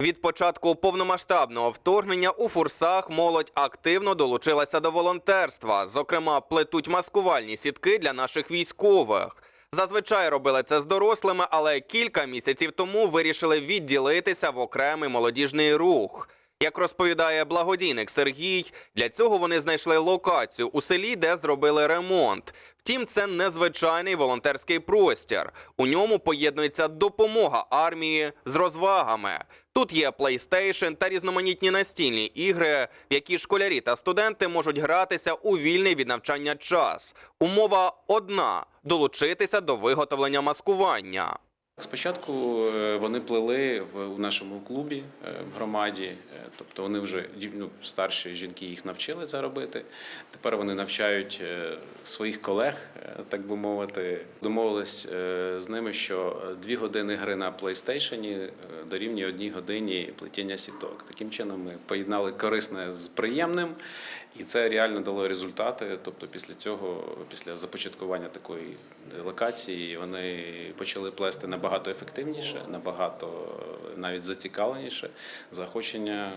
Від початку повномасштабного вторгнення у фурсах молодь активно долучилася до волонтерства. Зокрема, плетуть маскувальні сітки для наших військових. Зазвичай робили це з дорослими, але кілька місяців тому вирішили відділитися в окремий молодіжний рух. Як розповідає благодійник Сергій, для цього вони знайшли локацію у селі, де зробили ремонт. Втім, це незвичайний волонтерський простір. У ньому поєднується допомога армії з розвагами. Тут є PlayStation та різноманітні настільні ігри, в які школярі та студенти можуть гратися у вільний від навчання час. Умова одна долучитися до виготовлення маскування. Спочатку е, вони плели в нашому клубі е, в громаді, е, тобто вони вже ну, старші жінки їх навчили це робити. Тепер вони навчають своїх колег, так би мовити. Домовились з ними, що дві години гри на е, дорівнює одній годині плетіння сіток. Таким чином ми поєднали корисне з приємним, і це реально дало результати. Тобто, після цього, після започаткування такої локації, вони почали плести набагато ефективніше, набагато е, навіть зацікавленіше. Заохочення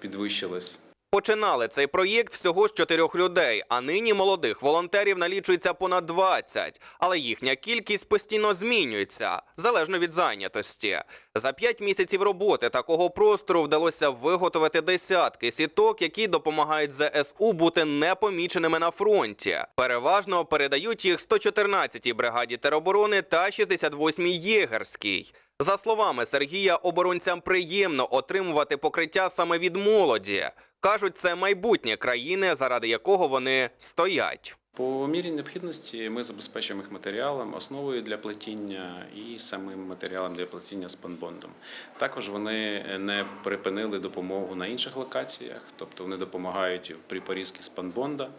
підвищилось. Починали цей проєкт всього з чотирьох людей, а нині молодих волонтерів налічується понад 20, але їхня кількість постійно змінюється залежно від зайнятості. За п'ять місяців роботи такого простору вдалося виготовити десятки сіток, які допомагають ЗСУ бути непоміченими на фронті. Переважно передають їх 114-й бригаді тероборони та 68-й єгерській. За словами Сергія, оборонцям приємно отримувати покриття саме від молоді. Кажуть, це майбутнє країни, заради якого вони стоять. По мірі необхідності ми забезпечуємо їх матеріалом, основою для плетіння і самим матеріалом для плетіння спанбондом. Також вони не припинили допомогу на інших локаціях, тобто вони допомагають при порізці спанбонда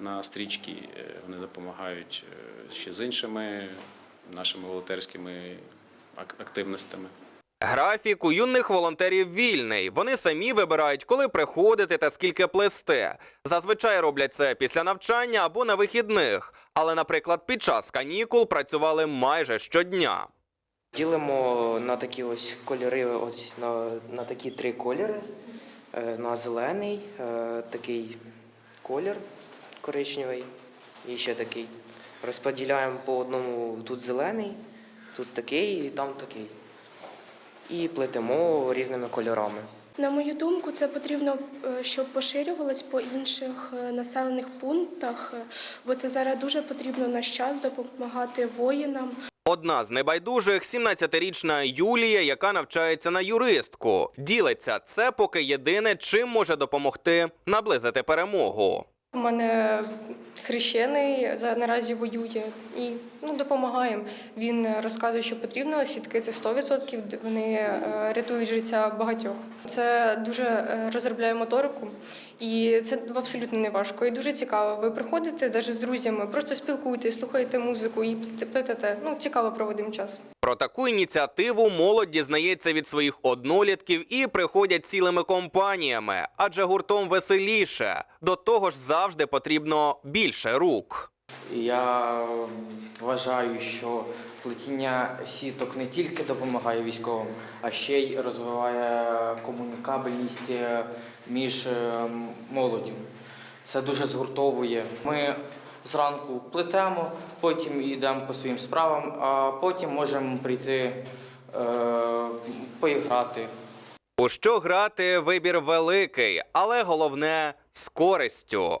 на стрічки, е, вони допомагають е, ще з іншими нашими волонтерськими ак- активностями. Графік у юних волонтерів вільний. Вони самі вибирають, коли приходити та скільки плести. Зазвичай роблять це після навчання або на вихідних. Але, наприклад, під час канікул працювали майже щодня. Ділимо на такі ось кольори, ось на, на такі три кольори. Е, На зелений, е, такий колір коричневий і ще такий. Розподіляємо по одному тут зелений, тут такий і там такий. І плетемо різними кольорами. На мою думку, це потрібно, е, щоб поширювалось по інших е, населених пунктах, е, бо це зараз дуже потрібно в наш час допомагати воїнам. Одна з небайдужих 17-річна Юлія, яка навчається на юристку. Ділиться це поки єдине, чим може допомогти наблизити перемогу. У мене хрещений за наразі воює і ну, допомагаємо. Він розказує, що потрібно. Сітки це 100%, вони е, рятують життя багатьох. Це дуже е, розробляє моторику, і це абсолютно не важко. І дуже цікаво. Ви приходите навіть з друзями, просто спілкуєтесь, слухаєте музику і плетете. Ну, цікаво проводимо час. Про таку ініціативу молодь дізнається від своїх однолітків і приходять цілими компаніями, адже гуртом веселіше. До того ж, завжди потрібно більше рук. Я вважаю, що плетіння сіток не тільки допомагає військовим, а ще й розвиває комунікабельність е, між е, молоддю. Це дуже згуртовує. Ми зранку плетемо, потім йдемо по своїм справам, а потім можемо прийти е, поіграти. У що грати вибір великий, але головне з користю.